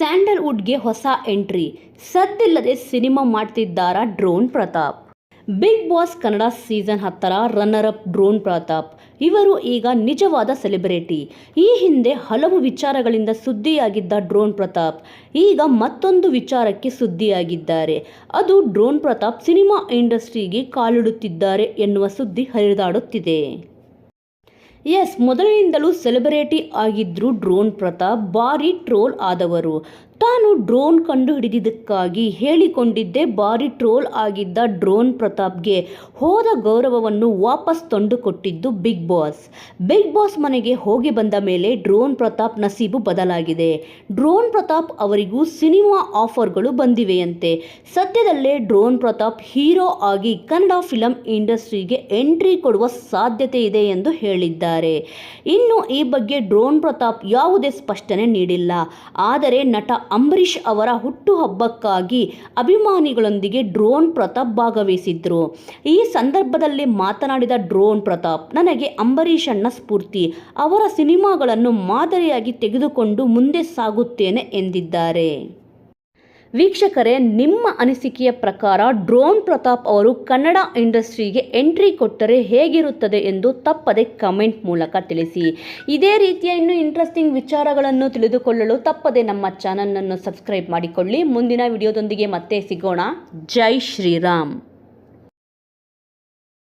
ಸ್ಯಾಂಡಲ್ವುಡ್ಗೆ ಹೊಸ ಎಂಟ್ರಿ. ಸದ್ದಿಲ್ಲದೆ cinema ಮಾಡ್ತಿದ್ದಾರಾ drone Prathap. Big boss Kannada season ಹತ್ತರ ರನ್ನರ್ ಅಪ್ ಡ್ರೋನ್ ಪ್ರತಾಪ್. ಇವರು ಈಗ ನಿಜವಾದ ಸೆಲೆಬ್ರಿಟಿ. ಈ ಹಿಂದೆ ಹಲವು ವಿಚಾರಗಳಿಂದ ಸುದ್ದಿಯಾಗಿದ್ದ ಡ್ರೋನ್ ಪ್ರತಾಪ್. ಈಗ ಮತ್ತೊಂದು ವಿಚಾರಕ್ಕೆ ಸುದ್ದಿಯಾಗಿದ್ದಾರೆ. ಅದು ಡ್ರೋನ್ ಪ್ರತಾಪ್ ಸಿನಿಮಾ ಇಂಡಸ್ಟ್ರಿಗೆ ಕಾಲಿಡುತ್ತಿದ್ದಾರೆ ಎನ್ನುವ ಸುದ್ದಿ ಹರಿದಾಡುತ್ತಿದೆ. ಎಸ್ ಮೊದಲಿನಿಂದಲೂ ಸೆಲೆಬ್ರಿಟಿ ಆಗಿದ್ರು ಡ್ರೋನ್ ಪ್ರತಾಪ್ ಭಾರಿ ಟ್ರೋಲ್ ಆದವರು. ತಾನು ಡ್ರೋನ್ ಕಂಡುಹಿಡಿದಿದ್ದಕ್ಕಾಗಿ ಹೇಳಿಕೊಂಡಿದ್ದೇ ಭಾರಿ ಟ್ರೋಲ್ ಆಗಿದ್ದ ಡ್ರೋನ್ ಪ್ರತಾಪ್ಗೆ ಹೋದ ಗೌರವವನ್ನು ವಾಪಸ್ ತಂದುಕೊಟ್ಟಿದ್ದು ಬಿಗ್ ಬಾಸ್. ಬಿಗ್ ಬಾಸ್ ಮನೆಗೆ ಹೋಗಿ ಬಂದ ಮೇಲೆ ಡ್ರೋನ್ ಪ್ರತಾಪ್ ನಸೀಬು ಬದಲಾಗಿದೆ. ಡ್ರೋನ್ ಪ್ರತಾಪ್ ಅವರಿಗೂ ಸಿನಿಮಾ ಆಫರ್ಗಳು ಬಂದಿವೆಯಂತೆ. ಸದ್ಯದಲ್ಲೇ ಡ್ರೋನ್ ಪ್ರತಾಪ್ ಹೀರೋ ಆಗಿ ಕನ್ನಡ ಫಿಲಂ ಇಂಡಸ್ಟ್ರಿಗೆ ಎಂಟ್ರಿ ಕೊಡುವ ಸಾಧ್ಯತೆ ಇದೆ ಎಂದು ಹೇಳಿದ್ದಾರೆ. ಇನ್ನು ಈ ಬಗ್ಗೆ ಡ್ರೋನ್ ಪ್ರತಾಪ್ ಯಾವುದೇ ಸ್ಪಷ್ಟನೆ ನೀಡಿಲ್ಲ. ಆದರೆ ನಟ ಅಂಬರೀಷ್ ಅವರ ಹುಟ್ಟುಹಬ್ಬಕ್ಕಾಗಿ ಅಭಿಮಾನಿಗಳೊಂದಿಗೆ ಡ್ರೋನ್ ಪ್ರತಾಪ್ ಭಾಗವಹಿಸಿದ್ರು. ಈ ಸಂದರ್ಭದಲ್ಲಿ ಮಾತನಾಡಿದ ಡ್ರೋನ್ ಪ್ರತಾಪ್, ನನಗೆ ಅಂಬರೀಷ್ ಅಣ್ಣ ಸ್ಫೂರ್ತಿ, ಅವರ ಸಿನಿಮಾಗಳನ್ನು ಮಾದರಿಯಾಗಿ ತೆಗೆದುಕೊಂಡು ಮುಂದೆ ಸಾಗುತ್ತೇನೆ ಎಂದಿದ್ದಾರೆ. ವೀಕ್ಷಕರೇ, ನಿಮ್ಮ ಅನಿಸಿಕೆಯ ಪ್ರಕಾರ ಡ್ರೋನ್ ಪ್ರತಾಪ್ ಅವರು ಕನ್ನಡ ಇಂಡಸ್ಟ್ರಿಗೆ ಎಂಟ್ರಿ ಕೊಟ್ಟರೆ ಹೇಗಿರುತ್ತದೆ ಎಂದು ತಪ್ಪದೆ ಕಮೆಂಟ್ ಮೂಲಕ ತಿಳಿಸಿ. ಇದೇ ರೀತಿಯ ಇನ್ನೂ ಇಂಟ್ರೆಸ್ಟಿಂಗ್ ವಿಚಾರಗಳನ್ನು ತಿಳಿದುಕೊಳ್ಳಲು ತಪ್ಪದೆ ನಮ್ಮ ಚಾನಲನ್ನು ಸಬ್ಸ್ಕ್ರೈಬ್ ಮಾಡಿಕೊಳ್ಳಿ. ಮುಂದಿನ ವಿಡಿಯೋದೊಂದಿಗೆ ಮತ್ತೆ ಸಿಗೋಣ. ಜೈ ಶ್ರೀರಾಮ್.